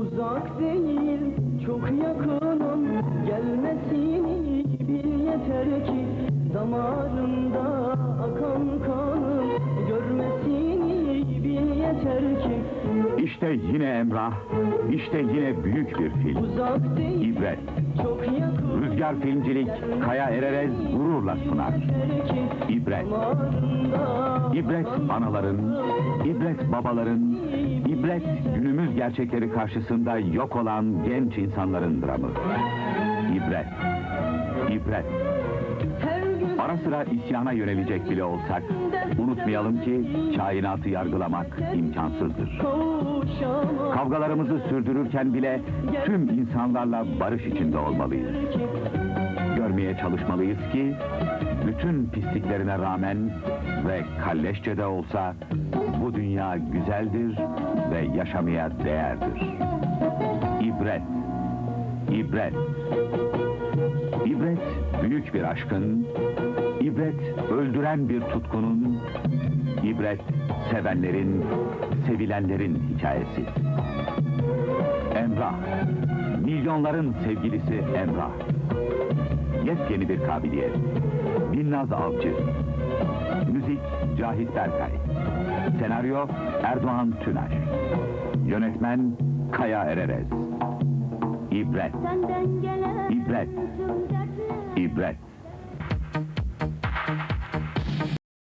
Uzak değil çok yakınım Gelmesini bil yeter ki Damarımda akan kanım Görmesini bil yeter ki İşte yine Emrah, işte yine büyük bir film. Uzak değil İbret. çok yakın Rüzgar Filmcilik, Kaya Ererez gururla sunar. İbret. damarımda İbret anaların, ibret babaların, ibret günümüz gerçekleri karşısında yok olan genç insanların dramı. İbret. İbret. Ara sıra isyana yönelecek bile olsak, unutmayalım ki kainatı yargılamak imkansızdır. Kavgalarımızı sürdürürken bile tüm insanlarla barış içinde olmalıyız. Çalışmalıyız ki bütün pisliklerine rağmen ve kalleşçe de olsa bu dünya güzeldir ve yaşamaya değerdir. İbret, ibret. İbret büyük bir aşkın, ibret öldüren bir tutkunun, ibret sevenlerin, sevilenlerin hikayesi. Emrah, milyonların sevgilisi Emrah. Yepyeni bir kabiliyet. Binnaz Avcı. Müzik Cahit Berkay. Senaryo Erdoğan Tünaş. Yönetmen Kaya Ererez. İbret, İbret. ibret.